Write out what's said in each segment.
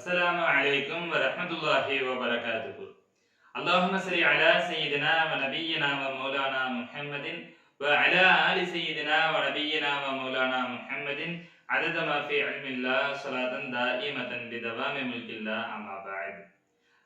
السلام عليكم ورحمة الله وبركاته اللهم صل على سيدنا ونبينا ومولانا محمد وعلى آل سيدنا ونبينا ومولانا محمد عدد ما في علم الله صلاة دائمة بدوام ملك الله أما بعد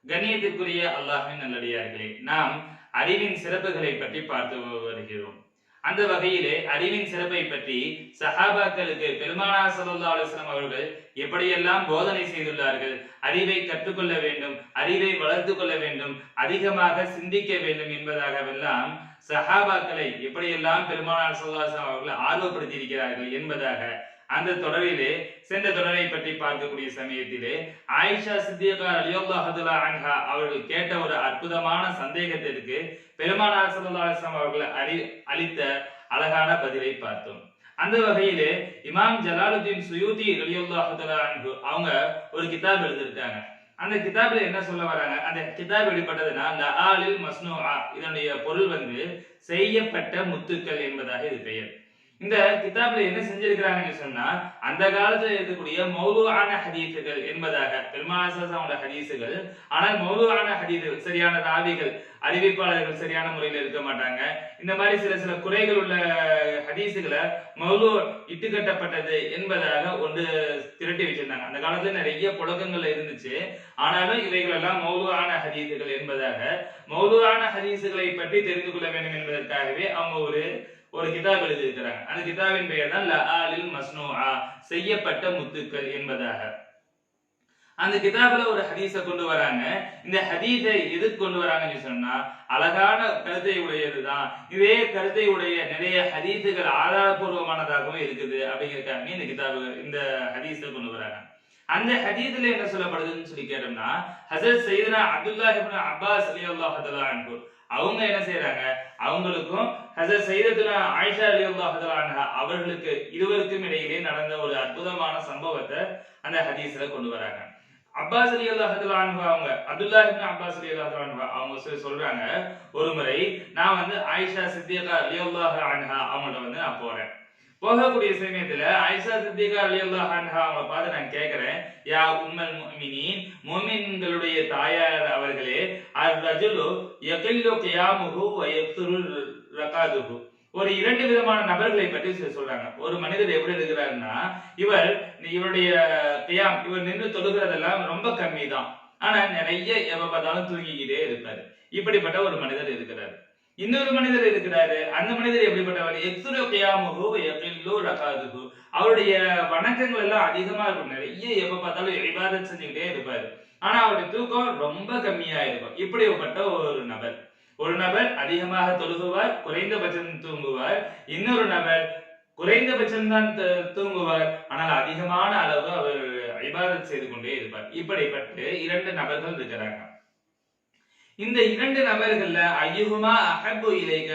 கண்ணியத்திற்குரிய அல்லாஹ்வின் நல்லடியார்களே நாம் அறிவின் சிறப்புகளை பற்றி பார்த்து வருகிறோம் அந்த வகையிலே அறிவின் சிறப்பை பற்றி சஹாபாக்களுக்கு பெருமானா சல்லா அலுவலம் அவர்கள் எப்படியெல்லாம் போதனை செய்துள்ளார்கள் அறிவை கற்றுக்கொள்ள வேண்டும் அறிவை வளர்த்து கொள்ள வேண்டும் அதிகமாக சிந்திக்க வேண்டும் என்பதாகவெல்லாம் சஹாபாக்களை எப்படியெல்லாம் பெருமானார் சல்லாஹம் அவர்கள் ஆர்வப்படுத்தி இருக்கிறார்கள் என்பதாக அந்த தொடரிலே சென்ற தொடரை பற்றி பார்க்கக்கூடிய சமயத்திலே ஆயிஷா சித்தியகா ரலியல்லாஹு அன்ஹா அவர்கள் கேட்ட ஒரு அற்புதமான சந்தேகத்திற்கு பெருமானார் ஸல்லல்லாஹு அலைஹி அவர்கள் அறி அளித்த அழகான பதிலை பார்த்தோம். அந்த வகையிலே இமாம் ஜலாலுதீன் சுயூதி ரலியல்லாஹு அன்ஹு அவங்க ஒரு கிதாப் எழுதியிருக்காங்க. அந்த கிதாப்ல என்ன சொல்ல வராங்க? அந்த கிதாப் வெளிப்பட்டதுன்னா லஆலில் மஸ்னூஆ இதனுடைய பொருள் வந்து செய்யப்பட்ட முத்துக்கள் என்பதாக இது பெயர். இந்த கிதாபில் என்ன செஞ்சிருக்கிறாங்கன்னு சொன்னா அந்த காலத்துல இருக்கக்கூடிய மௌலுவான ஹதீஸுகள் என்பதாக பெருமாசாசோட ஹதீஸுகள். ஆனால் மௌலுவான ஹதீசுகள் சரியான ராவிகள் அறிவிப்பாளர்கள் சரியான முறையில் இருக்க மாட்டாங்க. இந்த மாதிரி சில சில குறைகள் உள்ள ஹதீஸுகளை மௌலு இட்டு கட்டப்பட்டது என்பதாக ஒன்று திரட்டி வச்சிருந்தாங்க. அந்த காலத்துல நிறைய புழக்கங்கள் இருந்துச்சு. ஆனாலும் இவைகள் எல்லாம் மௌலுவான ஹதீசுகள் என்பதாக மௌலுவான ஹதீஸுகளை பற்றி தெரிந்து கொள்ள வேண்டும் என்பதற்காகவே அவங்க ஒரு ஒரு கிதாப் எழுதியிருக்கிறாங்க. அந்த கிதாபின் பெயர் தான் லஆலில் மஸ்னூஆ செய்யப்பட்ட முத்துக்கள் என்பதாக. அந்த கிதாபில் ஒரு ஹதீஸை கொண்டு வராங்க. இந்த ஹதீஸை எதுக்கு கொண்டு வராங்கன்னு சொன்னா அழகான கருத்தை உடையதுதான் இதே கருத்தை உடைய நிறைய ஹதீஸுகள் ஆதாரபூர்வமானதாகவும் இருக்குது அப்படிங்கிறக்காக இந்த கிதாபு இந்த ஹதீஸை கொண்டு வராங்க. அந்த ஹதீஸ்ல என்ன சொல்லப்படுதுன்னு சொல்லி கேட்டோம்னா ஹசரத் சையதுனா அப்துல்லா இப்னு அப்பாஸ் அலி அல்லாஹ் அன்ஹு அவங்க என்ன செய்யறாங்க அவங்களுக்கும் ஹசர் சைதத்துனா ஆயிஷா அலி தஆலா அவர்களுக்கு இருவருக்கும் இடையிலே நடந்த ஒரு அற்புதமான சம்பவத்தை அந்த ஹதீஸ்ல கொண்டு வராங்க. அப்பாஸ் அலி அல்லாஹ் அவங்க அப்துல்லா இப்னு அப்பாஸ் அலி அல்லாஹ் அவங்க சொல்லி சொல்றாங்க ஒரு முறை நான் வந்து ஆயிஷா சித்தியகா அலி அல்லாஹ் அவங்கள்ட்ட வந்து நான் போறேன். போகக்கூடிய சமயத்துல ஐசா சித்திகா அலி அல்லா அன்ஹா அவங்கள பார்த்து நான் கேட்கிறேன் யா உம்மல் முஃமினீன் முஃமின்களுடைய தாயார் அவர்களே அர் ரஜுலு யகில்லு கியாமுஹு வ யக்துரு ரகாதுஹு. ஒரு இரண்டு விதமான நபர்களை பற்றி சொல்றாங்க. ஒரு மனிதர் எப்படி இருக்கிறாருன்னா இவர் இவருடைய கியாம் இவர் நின்று தொழுகிறதெல்லாம் ரொம்ப கம்மி தான் ஆனா நிறைய எவ்வளவு பார்த்தாலும் தூங்கிக்கிட்டே இருப்பாரு. இப்படிப்பட்ட ஒரு மனிதர் இருக்கிறார். இன்னொரு மனிதர் இருக்கிறாரு. அந்த மனிதர் எப்படிப்பட்டவர்? எக்ஸுரு கியாமுகு எகில்லு ரகாதுகு அவருடைய வணக்கங்கள் எல்லாம் அதிகமா இருக்கும். நிறைய எப்ப பார்த்தாலும் இபாதத் செஞ்சுக்கிட்டே இருப்பாரு. ஆனா அவருடைய தூக்கம் ரொம்ப கம்மியா இருக்கும். இப்படிப்பட்ட ஒரு நபர். ஒரு நபர் அதிகமாக தொழுகுவார் குறைந்தபட்சம் தூங்குவார். இன்னொரு நபர் குறைந்தபட்சம் தான் தூங்குவார். ஆனால் அதிகமான அளவு அவர் இபாதத் செய்து கொண்டே இருப்பார். இப்படிப்பட்டு இரண்டு நபர்கள் இருக்கிறாங்க. இந்த இரண்டு நபர்கள்ல ஐயுகுமா அஹபு இலைக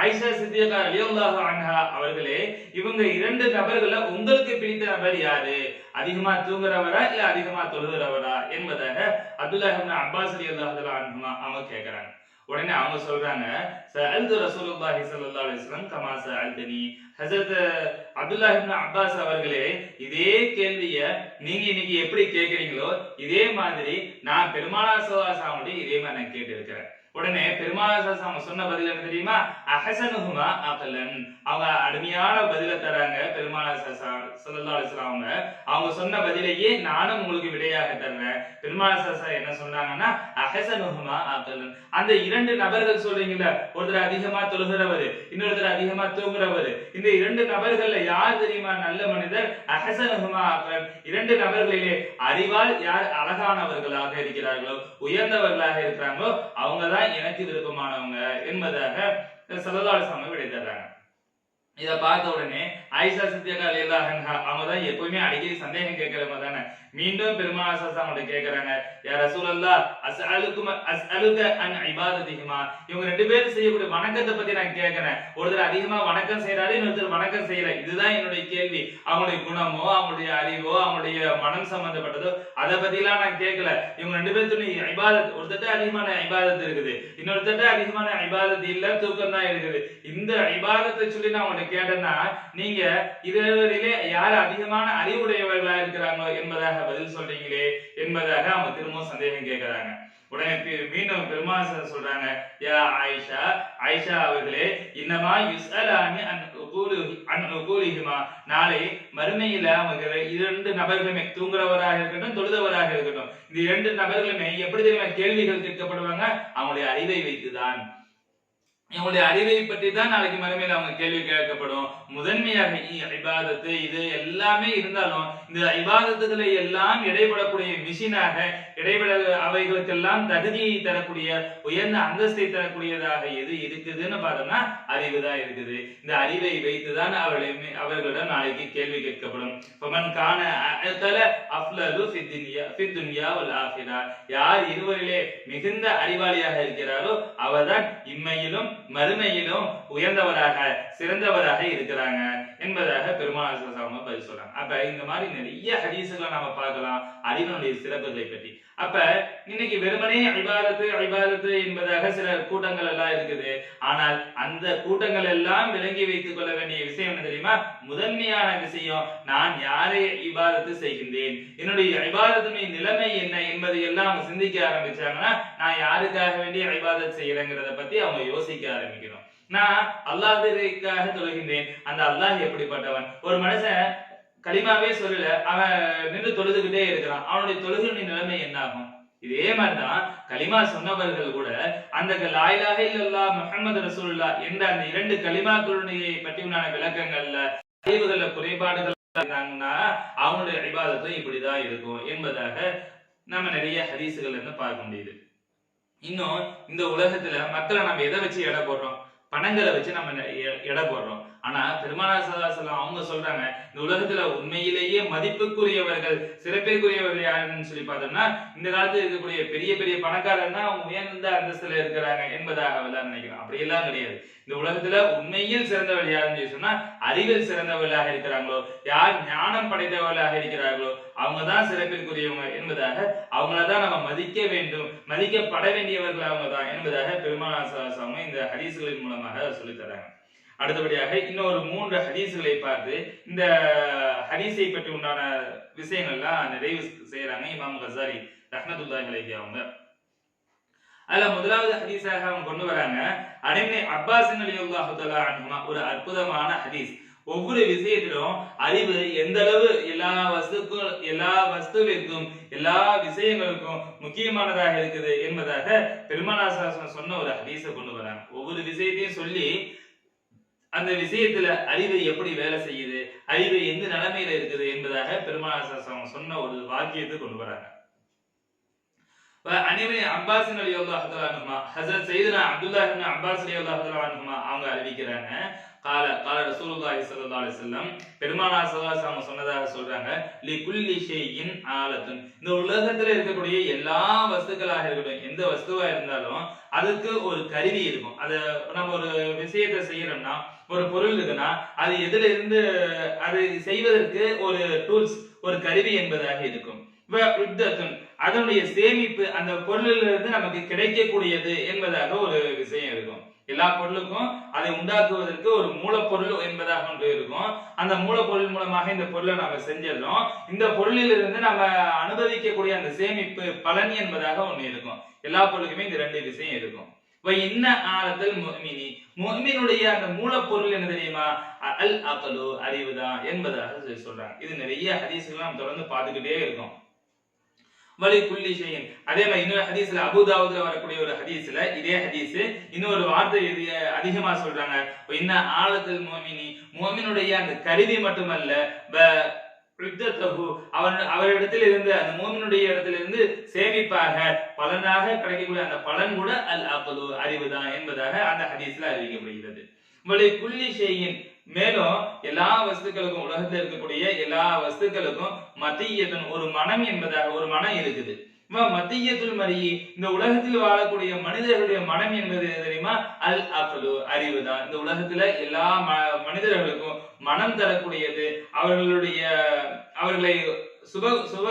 ஐஷா சித்தியகா ரலியல்லாஹு அன்ஹா அவர்களே இவங்க இரண்டு நபர்கள உங்களுக்கு பிடித்த நபர் யாரு? அதிகமா தூங்குறவரா இல்ல அதிகமா தொழுகிறவரா என்பதாக அப்துல்லாஹ் அப்பாஸ் ரலியல்லாஹு அன்ஹுமா அவங்க கேக்குறாங்க. உடனே அவங்க சொல்றாங்க சஅல்து ரசூலுல்லாஹி ஸல்லல்லாஹு அலைஹி வஸல்லம் கமா சஅல்தனி. ஹஜரத் அப்துல்லாஹ் இப்னு அப்பாஸ் அவர்களே இதே கேள்விய நீங்க இன்னைக்கு எப்படி கேக்குறீங்களோ இதே மாதிரி நான் பெருமானார் ஸல்லல்லாஹு அலைஹி இதே மாதிரி நான் கேட்டு இருக்கிறேன் உடனே பெருமாள் அவங்க சொன்ன பதில் என்ன தெரியுமா? அஹசனுஹுமா அகலன். அவங்க அருமையான பதில தராங்க பெருமாள் ஸல்லல்லாஹு அவங்க. அவங்க சொன்ன பதிலையே நானும் உங்களுக்கு விடையாக தர்றேன். பெருமாள் ஸல்லல்லாஹு என்ன சொன்னாங்கன்னா அகசனுகுமா அகலன். அந்த இரண்டு நபர்கள் சொல்றீங்கல்ல ஒருத்தர் அதிகமா தொழுகிறவர் இன்னொருத்தர் அதிகமா தூங்குறவர். இந்த இரண்டு நபர்கள்ல யார் தெரியுமா? நல்ல மனிதர் அஹசனுஹுமா அகலன். இரண்டு நபர்களிலே அறிவால் யார் அழகானவர்களாக இருக்கிறார்களோ உயர்ந்தவர்களாக இருக்கிறாங்களோ அவங்கதான் தான் எனக்கு விருப்பமானவங்க என்பதாக சல்லல்லாஹு விடை தர்றாங்க இத பார்த்த உடனே ஐசா சித்தியகா லீலா அன்ஹா அவங்க தான் எப்பவுமே அடிக்கடி சந்தேகம் கேட்கிறவங்க தானே? மீண்டும் பெருமா ஆசாஸ் அவங்க கேக்குறாங்க அஸ் ரசூலல்லா அஸ் அலுக அன் ஐபாததிகமா இவங்க ரெண்டு பேரும் செய்யக்கூடிய வணக்கத்தை பத்தி நான் கேட்கிறேன். ஒருத்தர் அதிகமா வணக்கம் செய்யறாரு இன்னொருத்தர் வணக்கம் செய்யல. இதுதான் என்னுடைய கேள்வி. அவங்களுடைய குணமோ அவங்களுடைய அறிவோ அவங்களுடைய மனம் சம்பந்தப்பட்டதோ அதை பத்தி எல்லாம் நான் கேட்கல. இவங்க ரெண்டு பேர்த்துடைய ஐபாதத் ஒருத்தட்ட அதிகமான ஐபாதத் இருக்குது. இன்னொருத்தட்ட அதிகமான ஐபாதத் இல்ல தூக்கம் தான் இருக்குது. இந்த ஐபாதத்தை சொல்லி நான் அப்படின்னு கேட்டேன்னா நீங்க இருவரிலே யார் அதிகமான அறிவுடையவர்களா இருக்கிறாங்களோ என்பதாக பதில் சொல்றீங்களே என்பதாக அவங்க திரும்பவும் சந்தேகம் கேட்கிறாங்க. உடனே மீண்டும் பெருமாள் சொல்றாங்க யா ஆயிஷா ஆயிஷா அவர்களே இன்னமா யுஸ்அலானி அன் உகூலு அன் உகூலிஹிமா நாளை மறுமையில அவங்க இரண்டு நபர்களுமே தூங்குறவராக இருக்கட்டும் தொழுதவராக இருக்கட்டும் இந்த இரண்டு நபர்களுமே எப்படி தெரியுமா கேள்விகள் கேட்கப்படுவாங்க? அவங்களுடைய அறிவை வைத்துதான். இவங்களுடைய அறிவை பற்றி தான் நாளைக்கு மறுமையில் அவங்க கேள்வி கேட்கப்படும். முதன்மையாக ஐபாதத்து இது எல்லாமே இருந்தாலும் இந்த ஐபாதத்துகளை எல்லாம் இடைபடக்கூடிய மிஷினாக இடைபட அவைகளுக்கெல்லாம் தகுதியை தரக்கூடிய உயர்ந்த அந்தஸ்தை தரக்கூடியதாக எது இருக்குதுன்னு பார்த்தோம்னா அறிவு தான் இருக்குது. இந்த அறிவை வைத்துதான் அவர்களை அவர்களிடம் நாளைக்கு கேள்வி கேட்கப்படும். ஃபமன் கான அஅதல அஃலலு ஃபித் துன்யா ஆஃபிரா யார் இருவரிலே மிகுந்த அறிவாளியாக இருக்கிறாரோ அவர்தான் இம்மையிலும் மறுமையிலும் உயர்ந்தவராக சிறந்தவராக இருக்கிறாங்க என்பதாக பெருமாள் பதில் சொல்றாங்க. அப்ப இந்த மாதிரி நிறைய ஹதீசுகளை நாம பார்க்கலாம். அறிவனுடைய சிறப்புகளை பற்றி. அப்ப இன்னைக்கு வெறுமனே ஐபாதத்து ஐபாதத்து என்பதாக சில கூட்டங்கள் எல்லாம் இருக்குது. ஆனால் அந்த கூட்டங்கள் எல்லாம் விளங்கி வைத்துக் கொள்ள வேண்டிய விஷயம் என்ன தெரியுமா? முதன்மையான விஷயம் நான் யாரை இபாதத்து செய்கின்றேன்? என்னுடைய ஐபாதத்தினுடைய நிலைமை என்ன என்பதை எல்லாம் அவங்க சிந்திக்க ஆரம்பிச்சாங்கன்னா நான் யாருக்காக வேண்டிய ஐபாதத் செய்யறேங்கிறத பத்தி அவங்க யோசிக்க ஆரம்பிக்கணும். நான் அல்லாஹ்விற்காக தொழுகின்றேன். அந்த அல்லாஹ் எப்படிப்பட்டவன்? ஒரு மனுஷன் களிமாவே சொல்லல. அவன் நின்று தொழுதுகிட்டே இருக்கிறான். அவனுடைய தொழுகையுடைய நிலைமை என்ன ஆகும் இதே மாதிரிதான் கலிமா சொன்னவர்கள் கூட அந்த லாயிலாக இல்லல்லா முகமது ரசூல்லா என்ற அந்த இரண்டு கலிமாக்களுடைய பற்றியுமான விளக்கங்கள்ல அறிவுகள்ல குறைபாடுகள் இருந்தாங்கன்னா அவங்களுடைய இப்படிதான் இருக்கும் என்பதாக நம்ம நிறைய ஹதீசுகள் இருந்து பார்க்க முடியுது. இன்னும் இந்த உலகத்துல மக்களை நம்ம எதை வச்சு எடை போடுறோம்? பணங்களை வச்சு நம்ம எடை போடுறோம். ஆனா பெருமானா சதாசலம் அவங்க சொல்றாங்க இந்த உலகத்துல உண்மையிலேயே மதிப்புக்குரியவர்கள் சிறப்பிற்குரியவர்கள் யாருன்னு சொல்லி பார்த்தோம்னா இந்த காலத்துல இருக்கக்கூடிய பெரிய பெரிய பணக்காரர் தான் அவங்க உயர்ந்த அந்தஸ்துல இருக்கிறாங்க என்பதாக தான் நினைக்கிறோம் அப்படி எல்லாம் கிடையாது. இந்த உலகத்துல உண்மையில் சிறந்தவர்கள் யாருன்னு சொல்லி சொன்னா அறிவில் சிறந்தவர்களாக இருக்கிறாங்களோ யார் ஞானம் படைத்தவர்களாக இருக்கிறார்களோ அவங்க தான் சிறப்பிற்குரியவங்க என்பதாக அவங்கள தான் நம்ம மதிக்க வேண்டும் மதிக்கப்பட வேண்டியவர்கள் அவங்க தான் என்பதாக பெருமாள் சாமி இந்த ஹரிசுகளின் மூலமாக சொல்லித்தராங்க. அடுத்தபடியாக இன்னொரு மூன்று ஹதீஸ்களை பார்த்து இந்த ஹதீஸை பற்றி உண்டான விஷயங்கள்லாம் நிறைவு செய்யறாங்க இமாம் கசாரி ரஹ்மத்துல்லாஹி அலைஹி அவங்க அதுல முதலாவது ஹதீஸாக அவங்க கொண்டு வராங்க அடிமை அப்பாஸ் அலியுல்லாஹு தஆலா அன்ஹுமா ஒரு அற்புதமான ஹதீஸ். ஒவ்வொரு விஷயத்திலும் அறிவு எந்த அளவு எல்லா வஸ்துக்கும் எல்லா வஸ்துவிற்கும் எல்லா விஷயங்களுக்கும் முக்கியமானதாக இருக்குது என்பதாக பெருமானாசாசன் சொன்ன ஒரு ஹதீஸை கொண்டு வராங்க. ஒவ்வொரு விஷயத்தையும் சொல்லி அந்த விஷயத்துல அறிவு எப்படி வேலை செய்யுது அறிவு எந்த நிலைமையில இருக்குது என்பதாக பெருமாள் சொன்ன ஒரு வாக்கியத்தை கொண்டு வராங்க. அனைவரின் அப்பாஸ் அலி அல்லாஹ் ஹசரத் சைதுனா அப்துல்லா இப்னு அப்பாஸ் அலி அவங்க அறிவிக்கிறாங்க. கால கால ரசூலுல்லாஹி ஸல்லல்லாஹு அலைஹி வஸல்லம் பெருமானார் ஸல்லல்லாஹு அலைஹி வஸல்லம் சொன்னதாக சொல்றாங்க லி குல்லி ஷைஇன் ஆலத்துன். இந்த உலகத்துல இருக்கக்கூடிய எல்லா வஸ்துக்களாக இருக்கட்டும் எந்த வஸ்துவா இருந்தாலும் அதுக்கு ஒரு கருவி இருக்கும். அத நம்ம ஒரு விஷயத்தை செய்யறோம்னா ஒரு பொருள் இருக்குன்னா அது எதுல இருந்து அது செய்வதற்கு ஒரு டூல்ஸ் ஒரு கருவி என்பதாக இருக்கும். அதனுடைய சேமிப்பு அந்த பொருளிலிருந்து நமக்கு கிடைக்கக்கூடியது என்பதாக ஒரு விஷயம் இருக்கும். எல்லா பொருளுக்கும் அதை உண்டாக்குவதற்கு ஒரு மூலப்பொருள் என்பதாக ஒன்று இருக்கும். அந்த மூலப்பொருள் மூலமாக இந்த பொருளை நம்ம செஞ்சிடறோம். இந்த பொருளிலிருந்து நம்ம அனுபவிக்கக்கூடிய அந்த சேமிப்பு பலன் என்பதாக ஒன்று இருக்கும். எல்லா பொருளுக்குமே இந்த ரெண்டு விஷயம் இருக்கும். இப்ப இன்ன ஆழத்தில் மினி. முஹ்மினுடைய அந்த மூலப்பொருள் என்ன தெரியுமா? அல் அகலு அறிவுதான் என்பதாக சொல்லி சொல்றாங்க. இது நிறைய ஹதீஸ்கள் நம்ம தொடர்ந்து பார்த்துக்கிட்டே இருக்கோம். வலி குல்லி ஷையின். அதே மாதிரி இன்னொரு ஹதீஸ்ல அபுதாவுதுல வரக்கூடிய ஒரு ஹதீஸ்ல இதே ஹதீஸ் இன்னொரு வார்த்தை இது அதிகமா சொல்றாங்க. என்ன ஆழத்தில் மோமினி மோமினுடைய அந்த கருவி மட்டுமல்ல யுத்தத்தகு அவன் அவரிடத்தில் இருந்து அந்த மோமினுடைய இடத்துல இருந்து சேமிப்பாக. பலனாக கிடைக்கக்கூடிய அந்த பலன் கூட அல் அகலு அறிவுதான் என்பதாக அந்த ஹதீஸ்ல அறிவிக்கப்படுகிறது. வலி புள்ளி செய்யின் மேலும் எல்லா வஸ்துக்களுக்கும் உலகத்தில் இருக்கக்கூடிய எல்லா வஸ்துக்களுக்கும் மத்தியத்தன் ஒரு மனம் என்பதாக ஒரு மனம் இருக்குது. மத்தியத்துள் மத்தியத்துல் இந்த உலகத்தில் வாழக்கூடிய மனிதர்களுடைய மனம் என்பது தெரியுமா? அல் அபலோ அறிவு தான். இந்த உலகத்துல எல்லா ம- மனிதர்களுக்கும் மனம் தரக்கூடியது அவர்களுடைய அவர்களை சுப சுப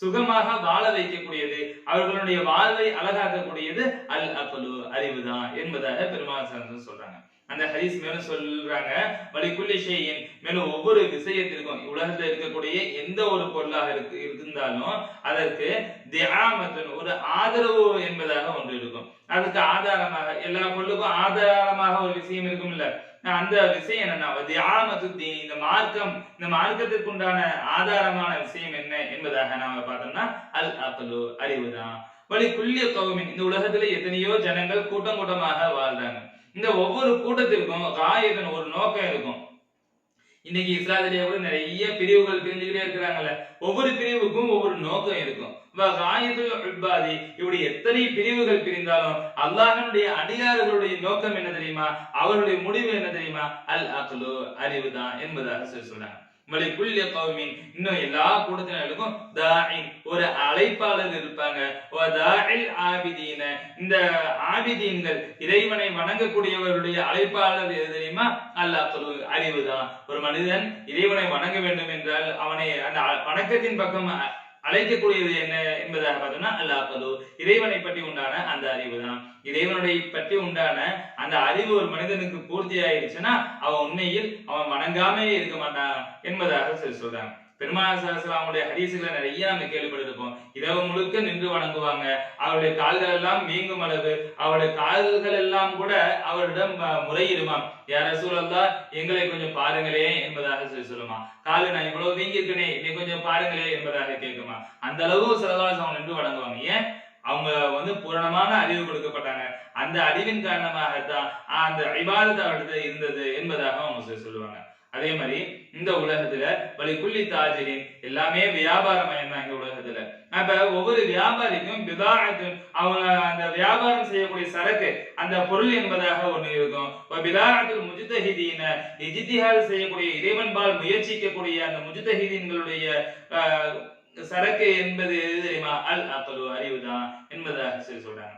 சுகமாக வாழ வைக்கக்கூடியது அவர்களுடைய வாழ்வை அழகாக்கக்கூடியது அல் அகலு அறிவுதான் என்பதாக பெருமாள் சார்ந்து சொல்றாங்க. அந்த ஹரிஸ் மேலும் சொல்றாங்க வலிக்குள்ளி ஷையின் மேலும் ஒவ்வொரு விஷயத்திற்கும் உலகத்துல இருக்கக்கூடிய எந்த ஒரு பொருளாக இருக்கு இருந்தாலும் அதற்கு தியாமத்தின் ஒரு ஆதரவு என்பதாக ஒன்று இருக்கும். அதுக்கு ஆதாரமாக எல்லா பொருளுக்கும் ஆதாரமாக ஒரு விஷயம் இருக்கும் இல்ல அந்த விஷயம் என்னன்னா தியாமத்து இந்த மார்க்கம் இந்த மார்க்கத்திற்கு உண்டான ஆதாரமான விஷயம் என்ன என்பதாக நாம பார்த்தோம்னா அல் அகலு அறிவுதான். வழி குல்லிய கௌமின் இந்த உலகத்துல எத்தனையோ ஜனங்கள் கூட்டம் கூட்டமாக வாழ்றாங்க இந்த ஒவ்வொரு கூட்டத்திற்கும் காயதன் ஒரு நோக்கம் இருக்கும். இன்னைக்கு இஸ்லாத்திலேயே கூட நிறைய பிரிவுகள் பிரிஞ்சுக்கிட்டே இருக்கிறாங்கல்ல. ஒவ்வொரு பிரிவுக்கும் ஒவ்வொரு நோக்கம் இருக்கும். இப்படி எத்தனை பிரிவுகள் பிரிந்தாலும் அல்லாஹனுடைய அடியார்களுடைய நோக்கம் என்ன தெரியுமா? அவருடைய முடிவு என்ன தெரியுமா? அல் அக்லு அறிவுதான் என்பதாக சொல்லி சொல்றாங்க. இன்னும் எல்லா கூட்டத்தினருக்கும் தாயின் ஒரு அழைப்பாளர் இருப்பாங்க. ஆபிதீன. இந்த ஆபிதீன்கள் இறைவனை வணங்கக்கூடியவர்களுடைய அழைப்பாளர் எது தெரியுமா? அல்லாஹ் அறிவுதான். ஒரு மனிதன் இறைவனை வணங்க வேண்டும் என்றால் அவனை அந்த வணக்கத்தின் பக்கம் அழைக்கக்கூடியது என்ன என்பதாக பார்த்தோம்னா அல்லாஹ் இறைவனை பற்றி உண்டான அந்த அறிவு தான் இறைவனுடைய பற்றி உண்டான அந்த அறிவு ஒரு மனிதனுக்கு பூர்த்தி ஆயிடுச்சுன்னா அவன் உண்மையில் அவன் வணங்காமே இருக்க மாட்டான் என்பதாக சொல்லி சொல்றாங்க. பெருமாள் சலாமுடைய ஹரிசுகளை நிறைய நம்ம கேள்விப்பட்டிருப்போம். இரவு முழுக்க நின்று வணங்குவாங்க. அவருடைய கால்கள் எல்லாம் மீங்கும் அளவு. அவருடைய கால்கள் எல்லாம் கூட அவரிடம் முறையிடுமாம் யார சூழல்லா எங்களை கொஞ்சம் பாருங்களே என்பதாக சொல்லி சொல்லுமா? காலு நான் இவ்வளவு வீங்கிருக்கனே என்னை கொஞ்சம் பாருங்களே என்பதாக கேட்குமா? அந்த அளவு சிலதாசம் நின்று வணங்குவாங்க. ஏன்? அவங்க வந்து பூரணமான அறிவு கொடுக்கப்பட்டாங்க. அந்த அறிவின் காரணமாகத்தான் அந்த இபாதத் அவர்கிட்ட இருந்தது என்பதாக அவங்க சொல்லுவாங்க. அதே மாதிரி இந்த உலகத்துல வலிக்குள்ளி தாஜரின் எல்லாமே வியாபாரமயம் தான் இந்த உலகத்துல. அப்ப ஒவ்வொரு வியாபாரிக்கும் பிதாஅத்து அவங்க அந்த வியாபாரம் செய்யக்கூடிய சரக்கு அந்த பொருள் என்பதாக ஒண்ணு இருக்கும். பிதாஅத்துல் முஜ்தஹிதீன இஜ்திஹாத் செய்யக்கூடிய இறைவன்பால் முயற்சிக்கக்கூடிய அந்த முஜ்தஹிதீன்களுடைய சரக்கு என்பது எது தெரியுமா? அல் அக்கலு அறிவுதான் என்பதாக சொல்லி சொல்றாங்க.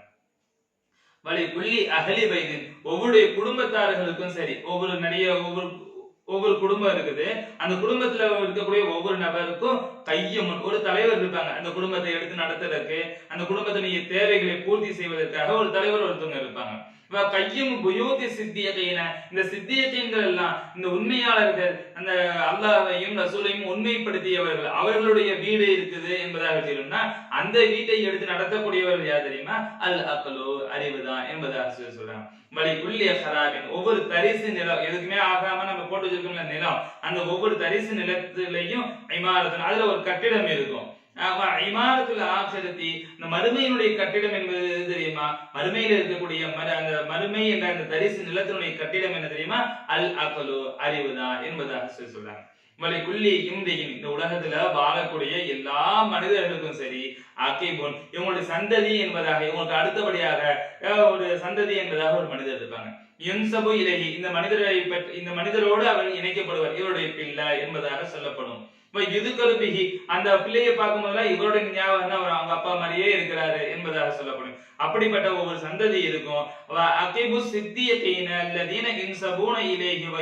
வலி புள்ளி அகலி வைதின் ஒவ்வொரு குடும்பத்தார்களுக்கும் சரி ஒவ்வொரு நிறைய ஒவ்வொரு ஒவ்வொரு குடும்பம் இருக்குது. அந்த குடும்பத்துல இருக்கக்கூடிய ஒவ்வொரு நபருக்கும் கையும் ஒரு தலைவர் இருப்பாங்க. அந்த குடும்பத்தை எடுத்து நடத்துறதுக்கு அந்த குடும்பத்தினுடைய தேவைகளை பூர்த்தி செய்வதற்காக ஒரு தலைவர் ஒருத்தவங்க இருப்பாங்க. கையும் புயோதி சித்தியகையின இந்த சித்தியகைன்கள் எல்லாம் இந்த உண்மையாளர்கள் அந்த அல்லாவையும் ரசூலையும் உண்மைப்படுத்தியவர்கள் அவர்களுடைய வீடு இருக்குது என்பதாக சொல்லணும்னா அந்த வீட்டை எடுத்து நடத்தக்கூடியவர்கள் யார் தெரியுமா? அல் அக்கலோ அறிவுதான் என்பதாக சொல்லி சொல்றாங்க. வழி உள்ளிய சராபின் ஒவ்வொரு தரிசு நிலம் எதுக்குமே ஆகாம நம்ம போட்டு வச்சிருக்கோம்ல நிலம். அந்த ஒவ்வொரு தரிசு நிலத்திலையும் இமாரத்தின் அதுல ஒரு கட்டிடம் இருக்கும். இமாரத்துல ஆசிரத்தி இந்த மறுமையினுடைய கட்டிடம் என்பது தெரியுமா? மறுமையில இருக்கக்கூடிய அந்த மறுமை என்ற அந்த தரிசு நிலத்தினுடைய கட்டிடம் என்ன தெரியுமா? அல் அகலு அறிவுதான் என்பதாக சொல்லி சொல்றாங்க. வலை குள்ளி இம்ரியின் இந்த உலகத்துல வாழக்கூடிய எல்லா மனிதர்களுக்கும் சரி அகிபுன் இவங்களுடைய சந்ததி என்பதாக இவங்களுக்கு அடுத்தபடியாக அஹ், ஒரு சந்ததி என்பதாக ஒரு மனிதர் இருப்பாங்க. யுன்சபு இலகி இந்த மனிதரை பற்றி இந்த மனிதரோடு அவர் இணைக்கப்படுவார் இவருடைய பிள்ளை என்பதாக சொல்லப்படும். இப்ப இதுக்கரு அந்த பிள்ளையை பார்க்கும் போதெல்லாம் இவருடைய ஞாபகம் தான் அவர் அவங்க அப்பா மாதிரியே இருக்கிறாரு என்பதாக சொல்லப்படும். அப்படிப்பட்ட ஒவ்வொரு சந்ததி இருக்கும். வ அகிபு அல்ல அல்லதீன இன்சபூன இலேஹி வ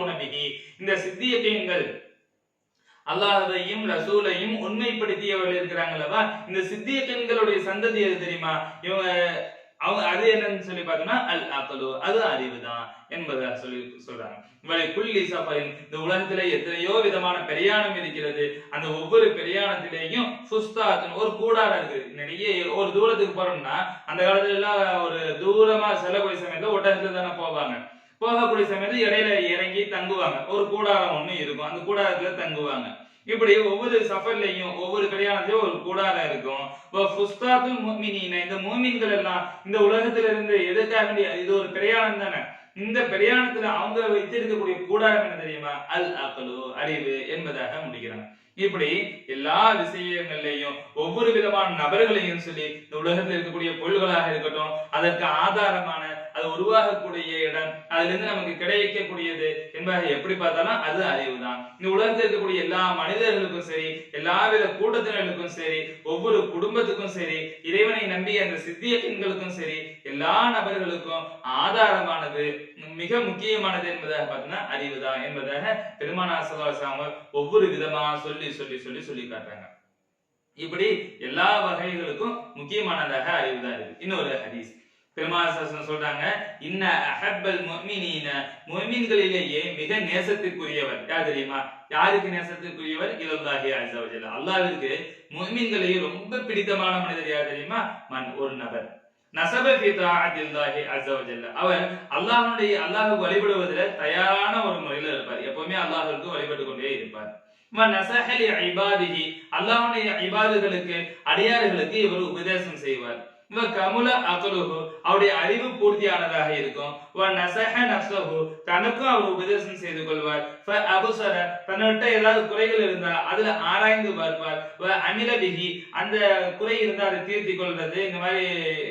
ஊனபிகி பிகி இந்த சித்தியத்தைன்கள் அல்லாஹையும் ரசூலையும் உண்மைப்படுத்தியவர்கள் இருக்கிறாங்களவா இந்த சித்தியக்கன்களுடைய சந்ததி எது தெரியுமா? இவங்க அவங்க அது என்னன்னு சொல்லி பார்த்தோம்னா அல் அகலு அது அறிவுதான் என்பதை சொல்லி சொல்றாங்க. இவளை புள்ளி சஃபரின் இந்த உலகத்திலே எத்தனையோ விதமான பிரயாணம் இருக்கிறது. அந்த ஒவ்வொரு பிரயாணத்திலேயும் சுஸ்தாத்தின் ஒரு கூடாரம் இருக்கு. நிறைய ஒரு தூரத்துக்கு போறோம்னா அந்த காலத்துல எல்லாம் ஒரு தூரமா செல்லக்கூடிய சமயத்துல ஒட்டகத்துல தானே போவாங்க. போகக்கூடிய சமயத்துல இடையில இறங்கி தங்குவாங்க. ஒரு கூடாரம் ஒண்ணு இருக்கும். அந்த கூடாரத்துல தங்குவாங்க. இப்படி ஒவ்வொரு சஃபர்லயும் ஒவ்வொரு பிரயாணத்திலயும் ஒரு கூடாரம் இருக்கும். இப்போ ஃபுஸ்தாத்துல் இந்த மூமின்கள் எல்லாம் இந்த உலகத்துல இருந்து எதுக்காக இது ஒரு பிரயாணம் தானே? இந்த பிரயாணத்துல அவங்க வைத்திருக்கக்கூடிய கூடாரம் என்ன தெரியுமா? அல் அகலு அறிவு என்பதாக முடிக்கிறாங்க. இப்படி எல்லா விஷயங்கள்லையும் ஒவ்வொரு விதமான நபர்களையும் சொல்லி இந்த உலகத்தில் இருக்கக்கூடிய பொருள்களாக இருக்கட்டும் அதற்கு ஆதாரமான அது உருவாகக்கூடிய இடம் அதுல இருந்து நமக்கு கிடைக்கக்கூடியது என்பதை எப்படி பார்த்தாலும் அது அறிவு தான் இந்த உலகத்தில் இருக்கக்கூடிய எல்லா மனிதர்களுக்கும் சரி எல்லாவித கூட்டத்தினர்களுக்கும் சரி ஒவ்வொரு குடும்பத்துக்கும் சரி இறைவனை நம்பி அந்த சித்திய பெண்களுக்கும் சரி எல்லா நபர்களுக்கும் ஆதாரமானது மிக முக்கியமானது என்பதாக பார்த்தீங்கன்னா அறிவுதான் என்பதாக பெருமானா சலாசாம ஒவ்வொரு விதமா சொல்லி சொல்லி சொல்லி சொல்லி காட்டுறாங்க. இப்படி எல்லா வகைகளுக்கும் முக்கியமானதாக அறிவுதான் இருக்கு இன்னொரு ஹதீஸ். பெருமாசாசன் சொல்றாங்க இன்ன அஹப்பல் முஃமினீன. முஃமின்களிலேயே மிக நேசத்துக்குரியவர் யார் தெரியுமா? யாருக்கு நேசத்துக்குரியவர் இலல்லாஹி அஸ்ஸ வஜல்ல அல்லாஹ்விற்கு ரொம்ப பிடித்தமான மனிதர் யார் தெரியுமா? மன் ஒரு நபர். நசப ஃபி அல்லாஹ் வழிபடுவதில் தயாரான ஒரு முறையில் இருப்பார். எப்பவுமே அல்லாஹருக்கு வழிபட்டு கொண்டே இருப்பார். வ ஐபாதுகளுக்கு அடியாறுகளுக்கு இவர் உபதேசம் செய்வார். இவ கமுல அகலுஹு அவருடைய அறிவு பூர்த்தியானதாக இருக்கும். வ நஸஹ தனக்கும் அவர் உபதேசம் செய்து கொள்வார். அபுசர தன்னிட்ட ஏதாவது குறைகள் இருந்தா அதுல ஆராய்ந்து பார்ப்பார். அமில பிஹி அந்த குறை இருந்தா அதை தீர்த்தி கொள்றது இந்த மாதிரி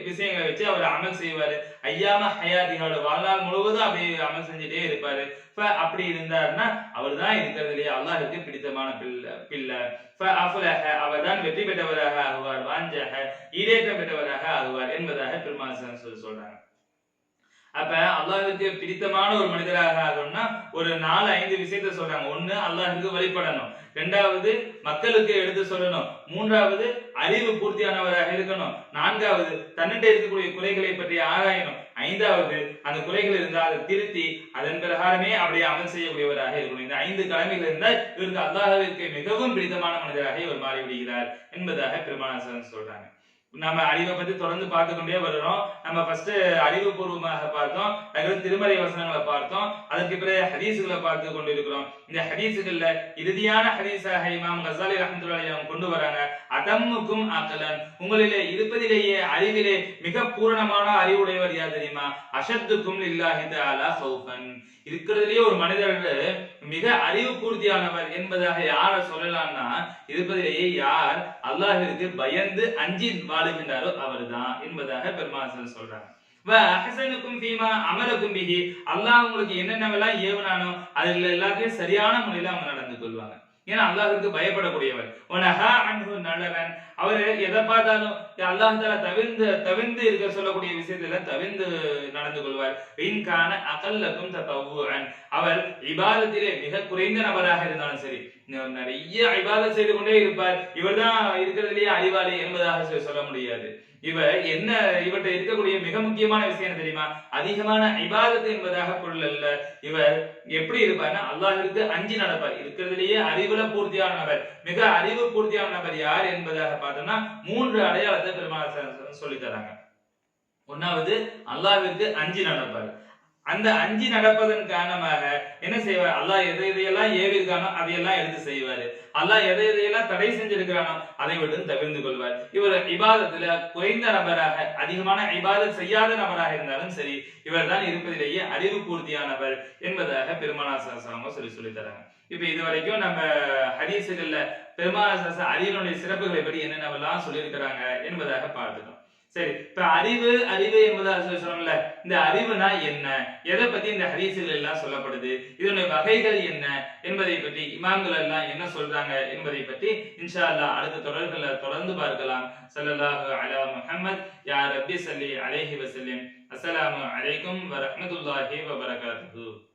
விஷயங்களை வச்சு அவர் அமல் செய்வாரு. ஐயாம ஹயாதிகளோட வாழ்நாள் முழுவதும் அப்படி அமல் செஞ்சுட்டே இருப்பாரு. அப்படி இருந்தாருன்னா அவர் தான் இருக்கிறதுலயே அல்லாஹ்வுக்கு பிடித்தமான பிள்ளை பிள்ளை. ஃப அவர் தான் வெற்றி பெற்றவராக ஆகுவார் வாஞ்சக ஈடேற்றம் பெற்றவராக ஆகுவார் என்பதாக பெருமாள் சொல்லி சொல்றாங்க. அப்ப அல்லாஹுக்கு பிடித்தமான ஒரு மனிதராக ஆகணும்னா ஒரு நாலு ஐந்து விஷயத்த சொல்றாங்க. ஒண்ணு அல்லாஹுக்கு வழிபடணும். ரெண்டாவது மக்களுக்கு எடுத்து சொல்லணும். மூன்றாவது அறிவு பூர்த்தியானவராக இருக்கணும். நான்காவது தன்னிட்ட இருக்கக்கூடிய குலைகளை பற்றி ஆராயணும். ஐந்தாவது அந்த குறைகள் இருந்தால் அதை திருத்தி அதன் பிரகாரமே அப்படியே அமல் செய்யக்கூடியவராக இருக்கணும். இந்த ஐந்து கடமைகள் இருந்தால் இவருக்கு அல்லாஹ்விற்கு மிகவும் பிடித்தமான மனிதராக இவர் மாறிவிடுகிறார் என்பதாக பெருமானாசன் சொல்றாங்க. நம்ம அறிவை பத்தி தொடர்ந்து பார்த்து கொண்டே வருகிறோம். நம்ம ஃபர்ஸ்ட் அறிவுபூர்வமாக பார்த்தோம். அதுக்கப்புறம் திருமறை வசனங்களை பார்த்தோம். அதற்கு பிறகு ஹதீசுகளை பார்த்து கொண்டு இருக்கிறோம் இந்த ஹதீஸுகள்ல இறுதியான ஹதீஸாக இமாம் கசாலி ரஹமத்துல்லாஹி அவங்க கொண்டு வராங்க அதம்முக்கும் அகலன். உங்களிலே இருப்பதிலேயே அறிவிலே மிக பூரணமான அறிவுடையவர் யார் தெரியுமா? அஷத்துக்கும் இல்லாஹி தஆலா சௌஃபன். இருக்கிறதுலயே ஒரு மனிதர்கள் மிக அறிவு பூர்த்தியானவர் என்பதாக யார சொல்லலாம்னா இருப்பதிலேயே யார் அல்லாஹிற்கு பயந்து அஞ்சி வாழுகின்றாரோ அவர்தான் என்பதாக பெருமாசன் சொல்றாங்க. வ பீமா ஃபீமா அமலக்கும் அல்லாஹ் உங்களுக்கு என்னென்னவெல்லாம் ஏவனானோ அதுல எல்லாத்தையும் சரியான முறையில அவங்க நடந்து கொள்வாங்க. ஏன்னா அல்லாஹுக்கு பயப்படக்கூடியவர். ஒனஹா அன்பு நலரன் அவரு எதை பார்த்தாலும் அல்லாஹால தவிர்ந்து தவிர்ந்து இருக்க சொல்லக்கூடிய விஷயத்துல தவிர்ந்து நடந்து கொள்வார். வீண்கான அகல்லக்கும் தத்தவுன் அவர் இபாதத்திலே மிக குறைந்த நபராக இருந்தாலும் சரி நிறைய இபாதத் செய்து கொண்டே இருப்பார். இவர்தான் இருக்கிறதுலேயே அறிவாளி என்பதாக சொல்ல முடியாது. இவர் என்ன இவற்றை இருக்கக்கூடிய மிக முக்கியமான விஷயம் என்ன தெரியுமா? அதிகமான ஐபாதத்து என்பதாக பொருள் அல்ல. இவர் எப்படி இருப்பார்னா அல்லாஹிற்கு அஞ்சு நடப்பார். இருக்கிறதுலேயே அறிவுல பூர்த்தியான நபர். மிக அறிவு பூர்த்தியான நபர் யார் என்பதாக பார்த்தோம்னா மூன்று அடையாளத்தை பெருமாள் சொல்லி தராங்க. ஒன்னாவது அல்லாவிற்கு அஞ்சு நடப்பார். அந்த அஞ்சி நடப்பதன் காரணமாக என்ன செய்வார்? அல்லாஹ் எதை எதையெல்லாம் ஏவிருக்கானோ அதையெல்லாம் எடுத்து செய்வாரு. அல்லாஹ் எதை எதையெல்லாம் தடை செஞ்சிருக்கிறானோ அதை விட்டு தவிர்ந்து கொள்வார். இவர் இபாதத்துல குறைந்த நபராக அதிகமான இபாதத் செய்யாத நபராக இருந்தாலும் சரி இவர் தான் இருப்பதிலேயே அறிவு பூர்த்தியானவர் என்பதாக பெருமானாசாசனமா சொல்லி சொல்லி தராங்க. இப்ப இது வரைக்கும் நம்ம ஹதீசுகள்ல பெருமானாசாச அறிவினுடைய சிறப்புகளை பற்றி என்னென்னவெல்லாம் சொல்லியிருக்கிறாங்க என்பதாக பார்த்துட்டோம். சரி இப்ப அறிவு அறிவு என்பதாக சொல்லி சொன்னோம்ல இந்த அறிவுனா என்ன? எதை பத்தி இந்த ஹதீசுகள் எல்லாம் சொல்லப்படுது? இதனுடைய வகைகள் என்ன? என்பதை பற்றி இமாம்கள் எல்லாம் என்ன சொல்றாங்க என்பதை பற்றி இன்ஷா அல்லாஹ் அடுத்த தொடர்களை தொடர்ந்து பார்க்கலாம். ஸல்லல்லாஹு அலா முஹம்மத். யா ரப்பி சல்லி அலேஹி வஸல்லம். அஸ்ஸலாமு அலைக்கும் வ ரஹ்மத்துல்லாஹி